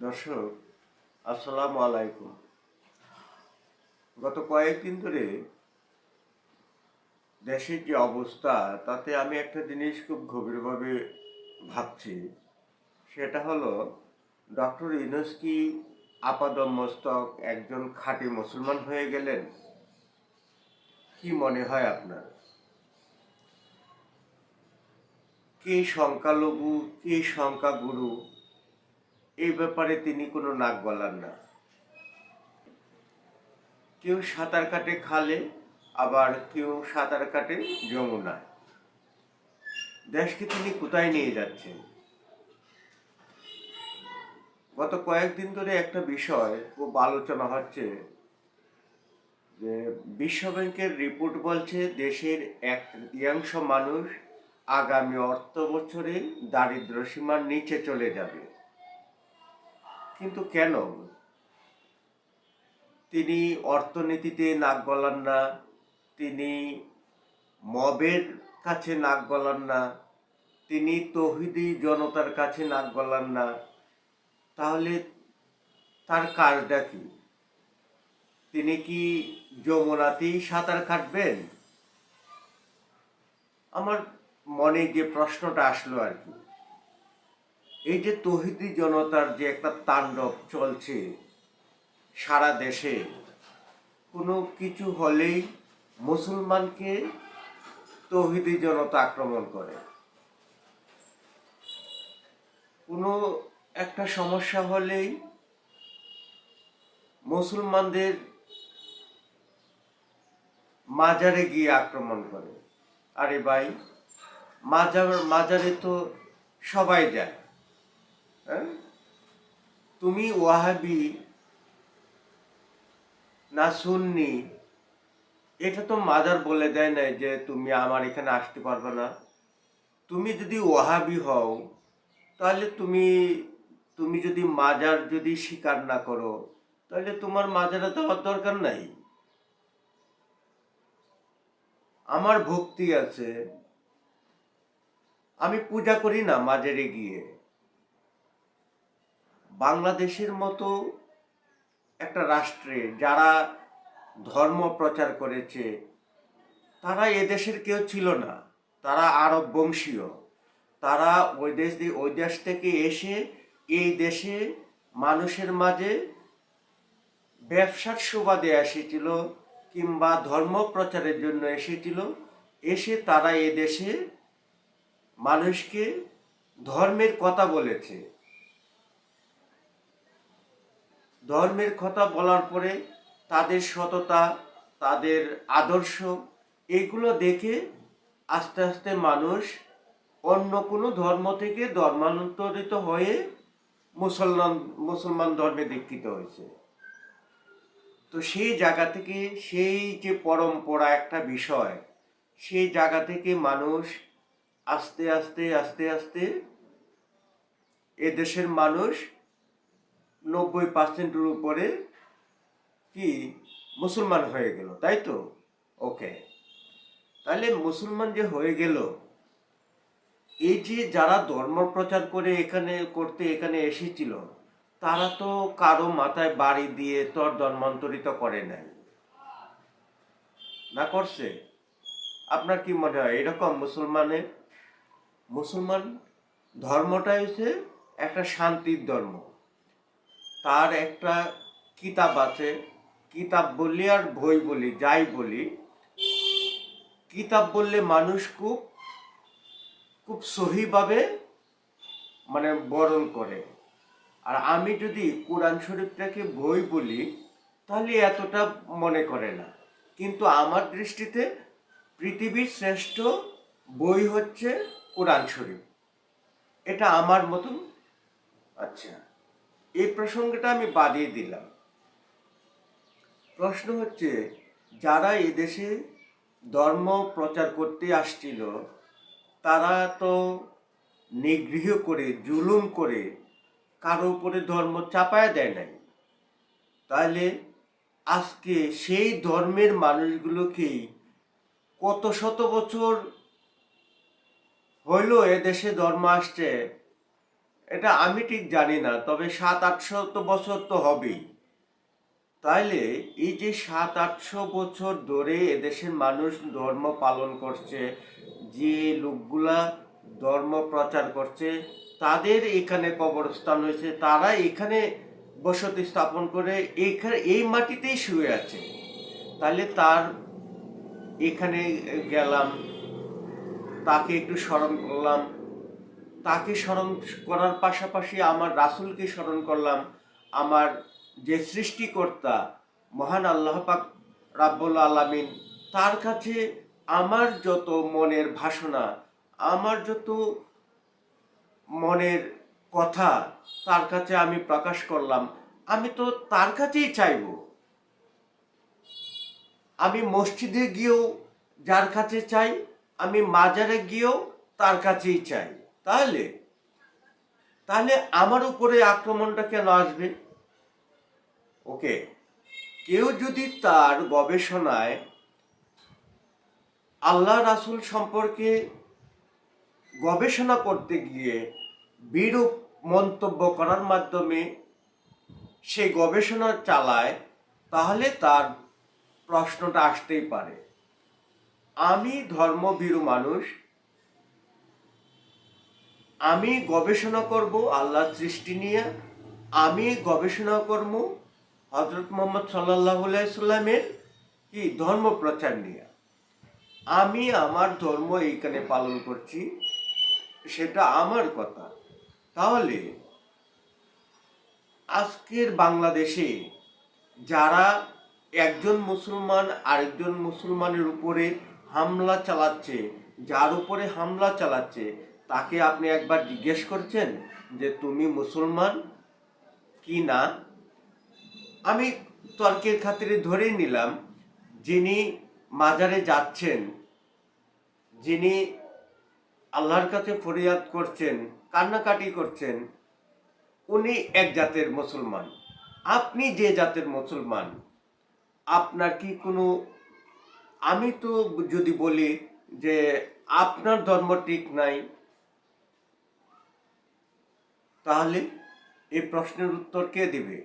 দর্শক, আসসালামু আলাইকুম। গত কয়েকদিন ধরে দেশের যে অবস্থা, তাতে আমি একটা জিনিস খুব গভীরভাবে ভাবছি। সেটা হলো, ডক্টর ইউনুস কি আপাদমস্তক একজন খাঁটি মুসলমান হয়ে গেলেন? কি মনে হয় আপনার? কে সংখ্যালঘু, কে সংখ্যাগুরু? এই ব্যাপারে তিনি কোনো নাক গলান না। কেউ সাঁতার কাটে খালে, আবার কেউ সাঁতার কাটে যমুনায়। দেশকে তিনি কোথায় নিয়ে যাচ্ছেন? গত কয়েকদিন ধরে একটা বিষয় খুব আলোচনা হচ্ছে যে বিশ্ব ব্যাংকের রিপোর্ট বলছে দেশের এক তৃতীয়াংশ মানুষ আগামী অর্থ বছরে দারিদ্র সীমার নিচে চলে যাবে। কিন্তু কেন? তিনি অর্থনীতিতে নাক গলান না, তিনি মবের কাছে নাক গলান না, তিনি তহিদি জনতার কাছে নাক গলান না, তাহলে তার কাজটা কি? তিনি কি যমুনাতেই সাঁতার কাটবেন? আমার মনে যে প্রশ্নটা আসলো আর কি। এই যে তহিদি জনতার যে একটা তাণ্ডব চলছে সারা দেশে, কোনো কিছু হলেই মুসলমানকে তহিদি জনতা আক্রমণ করে। কোনো একটা সমস্যা হলেই মুসলমানদের মাজারে গিয়ে আক্রমণ করে। আরে ভাই, মাজার, মাজারে তো সবাই যায়। হ্যাঁ? তুমি ওয়াহাবি না সুন্নি, এটা তো মাজার বলে দেয় না যে তুমি আমার এখানে আসতে পারবে না। তুমি যদি ওয়াহাবি হও, তাহলে তুমি তুমি যদি মাজার যদি স্বীকার না করো, তাহলে তোমার মাজারে যাওয়ার দরকার নাই। আমার ভক্তি আছে, আমি পূজা করি না মাজারে গিয়ে। বাংলাদেশের মতো একটা রাষ্ট্রে যারা ধর্ম প্রচার করেছে, তারা এদেশের কেউ ছিল না। তারা আরব বংশীয়। তারা ওই দেশ দিয়ে, ওই দেশ থেকে এসে এই দেশে মানুষের মাঝে ব্যবসার সুবাদে এসেছিল কিংবা ধর্ম প্রচারের জন্য এসেছিল। এসে তারা এ দেশে মানুষকে ধর্মের কথা বলেছে। ধর্মের কথা বলার পরে তাদের সততা, তাদের আদর্শ, এগুলো দেখে আস্তে আস্তে মানুষ অন্য কোনো ধর্ম থেকে ধর্মান্তরিত হয়ে মুসলমান মুসলমান ধর্মে দীক্ষিত হয়েছে। তো সেই জায়গা থেকে সেই যে পরম্পরা একটা বিষয়, সেই জায়গা থেকে মানুষ আস্তে আস্তে আস্তে আস্তে এদেশের মানুষ নব্বই পার্সেন্টের উপরে কি মুসলমান হয়ে গেল, তাই তো? ওকে তাহলে মুসলমান যে হয়ে গেল, এই যে যারা ধর্ম প্রচার করে এখানে, করতে এখানে এসেছিল, তারা তো কারও মাথায় বাড়ি দিয়ে তোর ধর্মান্তরিত করে নাই। না করছে? আপনার কি মনে হয় এরকম মুসলমানের? মুসলমান ধর্মটা হচ্ছে একটা শান্তির ধর্ম। তার একটা কিতাব আছে, কিতাব বললি আর বই বলি, যাই বলি। কিতাব বললে মানুষ খুব খুব সহিভাবে মানে বরণ করে। আর আমি যদি কোরআন শরীফটাকে বই বলি, তাহলে এতটা মনে করে না। কিন্তু আমার দৃষ্টিতে পৃথিবীর শ্রেষ্ঠ বই হচ্ছে কোরআন শরীফ। এটা আমার মতন আচ্ছা। এই প্রসঙ্গটা আমি বাদিয়ে দিলাম। প্রশ্ন হচ্ছে, যারা এদেশে ধর্ম প্রচার করতে আসছিল, তারা তো নিগৃহ করে, জুলুম করে কারও উপরে ধর্ম চাপায় দেয় নাই। তাহলে আজকে সেই ধর্মের মানুষগুলোকেই কত শত বছর হইল এদেশে ধর্ম আসছে এটা আমি ঠিক জানি না, তবে সাত আটশো তো বছর তো হবেই। তাইলে এই যে সাত আটশো বছর ধরে এদেশের মানুষ ধর্ম পালন করছে, যে লোকগুলা ধর্ম প্রচার করছে, তাদের এখানে কবরস্থান হয়েছে, তারা এখানে বসতি স্থাপন করে এখানে, এই মাটিতেই শুয়ে আছে। তাহলে তার এখানে গেলাম, তাকে একটু স্মরণ করলাম তাকে স্মরণ করার পাশাপাশি আমার রাসূলকে স্মরণ করলাম। আমার যে সৃষ্টিকর্তা, মহান আল্লাহ পাক রাব্বুল আলামিন, তার কাছে আমার যত মনের ভাষণা, আমার যত মনের কথা, তার কাছে আমি প্রকাশ করলাম। আমি তো তার কাছেই চাইব। আমি মসজিদে গিয়েও যার কাছে চাই, আমি মাজারে গিয়েও তার কাছেই চাই। তাহলে তাহলে আমার উপরে আক্রমণটা কেন আসবে? ওকে, কেউ যদি তার গবেষণায় আল্লাহ রাসুল সম্পর্কে গবেষণা করতে গিয়ে বিরূপ মন্তব্য করার মাধ্যমে সে গবেষণা চালায়, তাহলে তার প্রশ্নটা আসতেই পারে। আমি ধর্মভীরু মানুষ আমি গবেষণা করব আল্লাহর সৃষ্টি নিয়ে। আমি গবেষণা করব হজরত মোহাম্মদ সাল্লাহ সাল্লামের কি ধর্ম প্রচার নিয়ে। আমি আমার ধর্ম এইখানে পালন করছি, সেটা আমার কথা। তাহলে আজকের বাংলাদেশে যারা একজন মুসলমান আরেকজন মুসলমানের উপরে হামলা চালাচ্ছে, যার উপরে হামলা চালাচ্ছে তাকে আপনি একবার জিজ্ঞেস করছেন যে, তুমি মুসলমান কি না? আমি তর্কের খাতিরে ধরেই নিলাম, যিনি মাজারে যাচ্ছেন, যিনি আল্লাহর কাছে ফরিয়াদ করছেন, কান্নাকাটি করছেন, উনি এক জাতের মুসলমান। আপনি যে জাতের মুসলমান, আপনার কি কোনো, আমি তো যদি বলি যে, আপনার ধর্ম ঠিক নাই তাহলে এই প্রশ্নের উত্তর কে দিবে?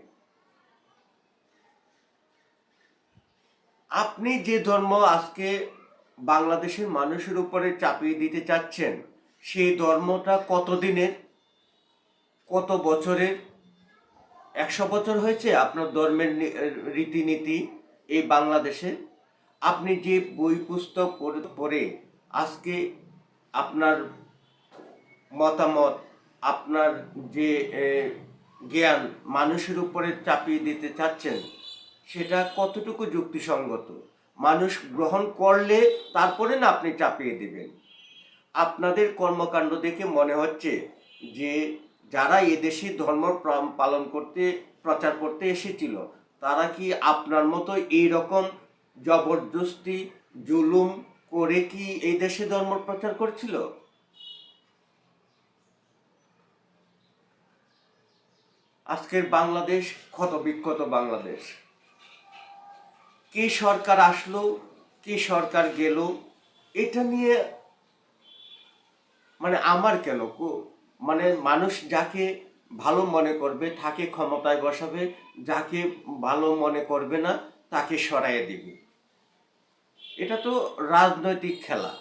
আপনি যে ধর্ম আজকে বাংলাদেশের মানুষের উপরে চাপিয়ে দিতে চাচ্ছেন, সেই ধর্মটা কতদিনের? কত বছরের? একশো বছর হয়েছে আপনার ধর্মের রীতিনীতি এই বাংলাদেশে। আপনি যে বই পুস্তক পড়ে- আজকে আপনার মতামত আপনার যে জ্ঞান মানুষের উপরে চাপিয়ে দিতে চাচ্ছেন, সেটা কতটুকু যুক্তিসঙ্গত? মানুষ গ্রহণ করলে তারপরে না আপনি চাপিয়ে দেবেন। আপনাদের কর্মকাণ্ড দেখে মনে হচ্ছে যে, যারা এদেশে ধর্ম পালন করতে, প্রচার করতে এসেছিল, তারা কি আপনার মতো এই রকম জবরদস্তি, জুলুম করে কি এই দেশে ধর্ম প্রচার করছিল? আজকের বাংলাদেশ ক্ষত বিক্ষত বাংলাদেশ। কে সরকার আসলো, কে সরকার গেল, এটা নিয়ে মানে আমার কেন কো- মানে মানুষ যাকে ভালো মনে করবে, তাকে ক্ষমতায় বসাবে, যাকে ভালো মনে করবে না, তাকে সরাইয়ে দিবে। এটা তো রাজনৈতিক খেলা।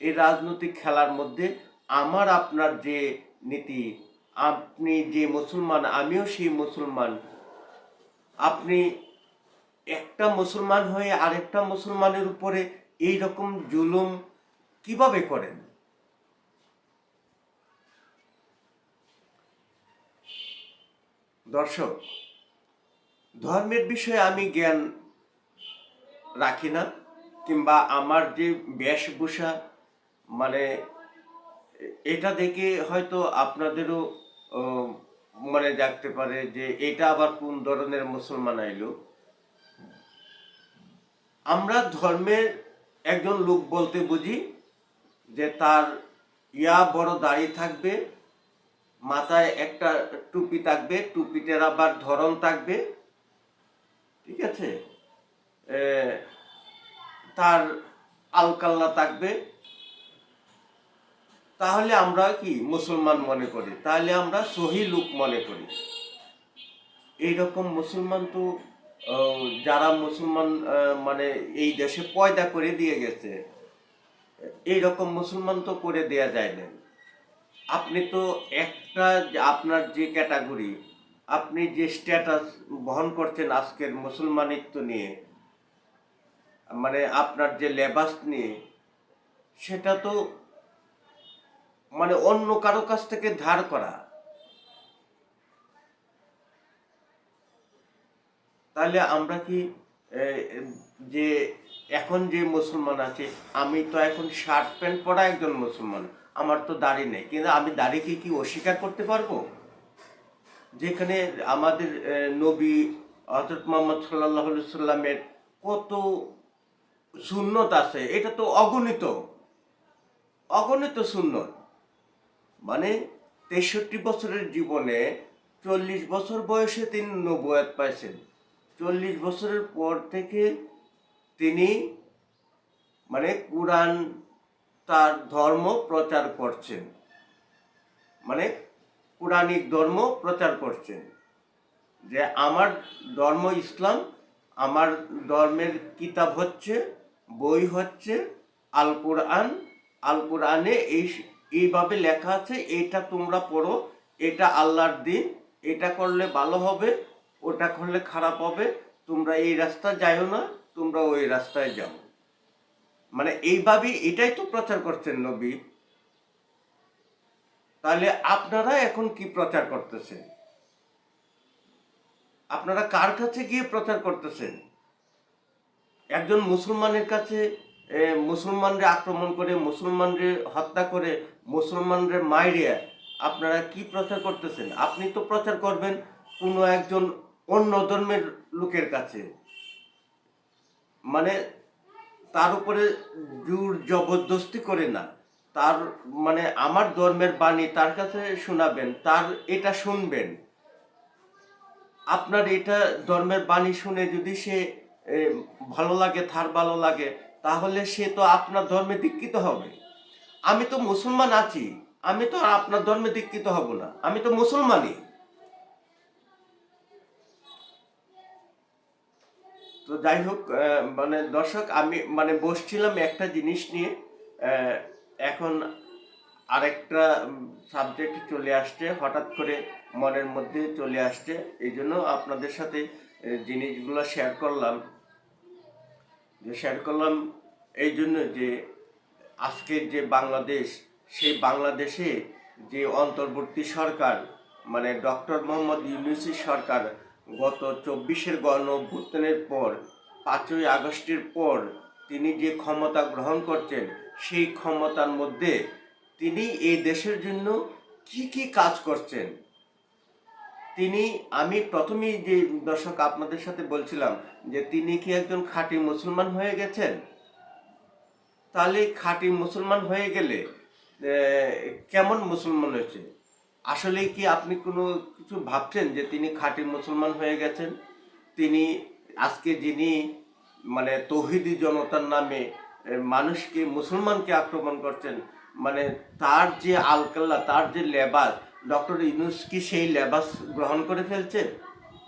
এই রাজনৈতিক খেলার মধ্যে আমার, আপনার যে নীতি আপনি যে মুসলমান, আমিও সেই মুসলমান। আপনি একটা মুসলমান হয়ে আরেকটা মুসলমানের উপরে এই রকম জুলুম কীভাবে করেন? দর্শক, ধর্মের বিষয়ে আমি জ্ঞান রাখি না, কিংবা আমার যে বেশভূষা মানে এটা দেখে হয়তো আপনাদেরও মনে জাগতে পারে যে এটা আবার কোন ধরনের মুসলমান আইলো? আমরা ধর্মের একজন লোক বলতে বুঝি যে তার ইয়া বড় দাড়ি থাকবে, মাথায় একটা টুপি থাকবে, টুপিটার আবার ধরন থাকবে, ঠিক আছে? তার আলকাল্লা থাকবে তাহলে আমরা কি মুসলমান মনে করি? তাহলে আমরা সহি লোক মনে করি। এইরকম মুসলমান তো যারা মুসলমান মানে এই দেশে পয়দা করে দিয়ে গেছে, এইরকম মুসলমান তো করে দেয়া যায় না আপনি তো একটা আপনার যে ক্যাটাগরি, আপনি যে স্ট্যাটাস বহন করছেন আজকের মুসলমানিত্ব নিয়ে মানে আপনার যে লেবাস নিয়ে, সেটা তো মানে অন্য কারও কাছ থেকে ধার করা। তাহলে আমরা কি যে এখন যে মুসলমান আছে, আমি তো এখন শার্ট প্যান্ট পরা একজন মুসলমান, আমার তো দাড়ি নেই, কিন্তু আমি দাড়িকে কি অস্বীকার করতে পারব? যেখানে আমাদের নবী হজরত মোহাম্মদ সাল্লাহ সাল্লামের কত সুন্নত আছে, এটা তো অগণিত অগণিত সুন্নত। মানে তেষট্টি বছরের জীবনে চল্লিশ বছর বয়সে তিনি নবুয়াত পাইছেন। চল্লিশ বছরের পর থেকে তিনি মানে কোরআন তার ধর্ম প্রচার করছেন। মানে কোরআনিক ধর্ম প্রচার করছেন যে আমার ধর্ম ইসলাম, আমার ধর্মের কিতাব হচ্ছে, বই হচ্ছে আল কোরআন আল কোরআনে এই এইভাবে লেখা আছে, এটা তোমরা পড়ো, এটা আল্লাহর দিন, এটা করলে ভালো হবে, ওটা করলে খারাপ হবে, তোমরা এই রাস্তা যাইও না, তোমরা ওই রাস্তায় যাও। মানে এইভাবেই এটাই তো প্রচার করছেন নবী। তাহলে আপনারা এখন কি প্রচার করতেছেন? আপনারা কার কাছে গিয়ে প্রচার করতেছেন? একজন মুসলমানের কাছে মুসলমানরে আক্রমণ করে, মুসলমানরে হত্যা করে, মুসলমানরে মাইরে আপনারা কি প্রচার করতেছেন? আপনি তো প্রচার করবেন কোনো একজন অন্য ধর্মের লোকের কাছে। মানে তার উপরে জোর জবরদস্তি করে না। তার মানে আমার ধর্মের বাণী তার কাছে শোনাবেন, তার এটা শুনবেন। আপনার এটা ধর্মের বাণী শুনে যদি সে ভালো লাগে, তার ভালো লাগে তাহলে সে তো আপনার ধর্মে দীক্ষিত হবে। আমি তো মুসলমান আছি, আমি তো আপনার ধর্মে দীক্ষিত হব না। আমি তো মুসলমানই। তো যাই হোক মানে দর্শক, আমি মানে বসছিলাম একটা জিনিস নিয়ে। এখন আরেকটা সাবজেক্ট চলে আসছে, হঠাৎ করে মনের মধ্যে চলে আসছে। এই জন্য আপনাদের সাথে জিনিসগুলো শেয়ার করলাম। যে শেয়ার করলাম এই জন্য যে আজকের যে বাংলাদেশ, সেই বাংলাদেশে যে অন্তর্বর্তী সরকার মানে ডক্টর মোহাম্মদ ইউনুসি সরকার গত চব্বিশের গণ অভ্যুত্থানের পর, পাঁচই আগস্টের পর তিনি যে ক্ষমতা গ্রহণ করছেন, সেই ক্ষমতার মধ্যে তিনি এই দেশের জন্য কি কি কাজ করছেন? তিনি, আমি প্রথমেই যে দর্শক আপনাদের সাথে বলছিলাম যে তিনি কি একজন খাঁটি মুসলমান হয়ে গেছেন? তাহলে খাঁটি মুসলমান হয়ে গেলে কেমন মুসলমান হয়েছে? আসলে কি আপনি কোনো কিছু ভাবছেন যে তিনি খাঁটি মুসলমান হয়ে গেছেন? তিনি, আজকে যিনি মানে তৌহিদি জনতার নামে মানুষকে, মুসলমানকে আক্রমণ করছেন মানে তার যে আলকাল্লা, তার যে লেবাস ডক্টর ইউনুস কি সেই লেবাস গ্রহণ করে ফেলছেন?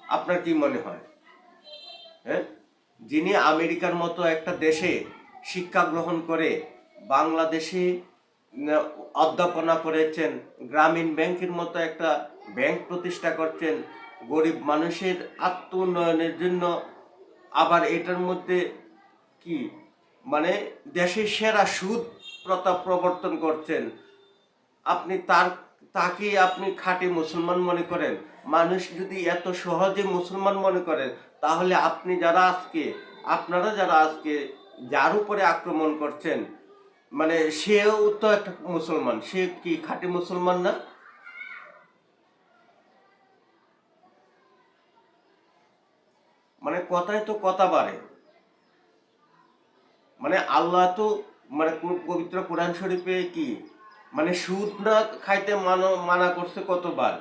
আপনার কি মনে হয়? হ্যাঁ? যিনি আমেরিকার মতো একটা দেশে শিক্ষা গ্রহণ করে বাংলাদেশে অধ্যাপনা করেছেন, গ্রামীণ ব্যাংকের মতো একটা ব্যাংক প্রতিষ্ঠা করছেন, গরিব মানুষের আত্ম উন্নয়নের জন্য আবার এটার মধ্যে কি? মানে দেশের সেরা সুদ প্রথা প্রবর্তন করছেন। আপনি তার তাকে আপনি খাঁটি মুসলমান মনে করেন। মানুষ যদি এত সহজে মুসলমান মনে করেন, তাহলে আপনি যারা আজকে, আপনারা যারা আজকে যার উপরে আক্রমণ করছেন মানে সেও তো একটা মুসলমান, সে কি খাঁটি মুসলমান না? মানে কথায় তো কথা বাড়ে। মানে আল্লাহ তো মানে পবিত্র কোরআন শরীফে কি মানে সুদ না খাইতে মানা করছে কতবার?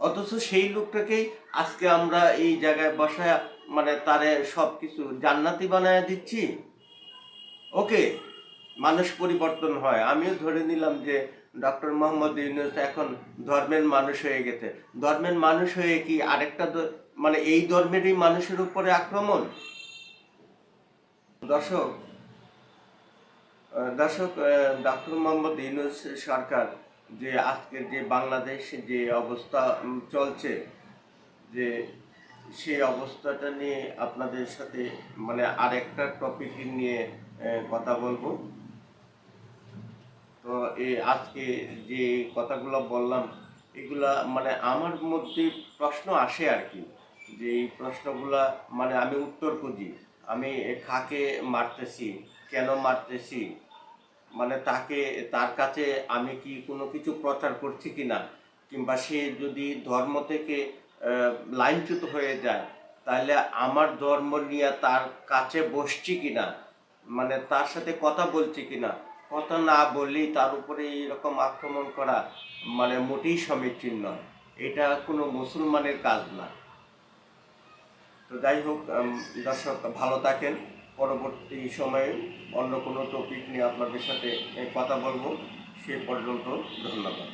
অথচ সেই লোকটাকেই আজকে আমরা এই জায়গায় বসায় মানে তারে সব কিছু জান্নাতি বানায় দিচ্ছি। ওকে, মানুষ পরিবর্তন হয়। আমিও ধরে নিলাম যে ডক্টর মোহাম্মদ ইউনুস এখন ধর্মের মানুষ হয়ে গেছে। ধর্মের মানুষ হয়ে কি আরেকটা মানে এই ধর্মেরই মানুষের উপরে আক্রমণ? দর্শক দর্শক ডক্টর মোহাম্মদ ইউনুস সরকার যে আজকের যে বাংলাদেশ যে অবস্থা চলছে, যে সেই অবস্থাটা নিয়ে আপনাদের সাথে মানে আরেকটা টপিক নিয়ে কথা বলব। তো এই আজকে যে কথাগুলো বললাম, এগুলা মানে আমার মধ্যে প্রশ্ন আসে আর কি, যে এই প্রশ্নগুলা মানে আমি উত্তর খুঁজি। আমি খাকে মারতেছি, কেন মারতেছি মানে তাকে, তার কাছে আমি কি কোনো কিছু প্রচার করছি কি না কিংবা সে যদি ধর্ম থেকে লাইনচ্যুত হয়ে যায়, তাহলে আমার ধর্ম নিয়ে তার কাছে বসছি কি না মানে তার সাথে কথা বলছি কি না কথা না বললেই তার উপরে এরকম আক্রমণ করা মানে মোটেই সমীচীন নয়। এটা কোনো মুসলমানের কাজ না। তো যাই হোক দর্শক, ভালো থাকেন। পরবর্তী সময়ে অন্য কোনো টপিক নিয়ে আপনাদের সাথে কথা বলব। সে পর্যন্ত ধন্যবাদ।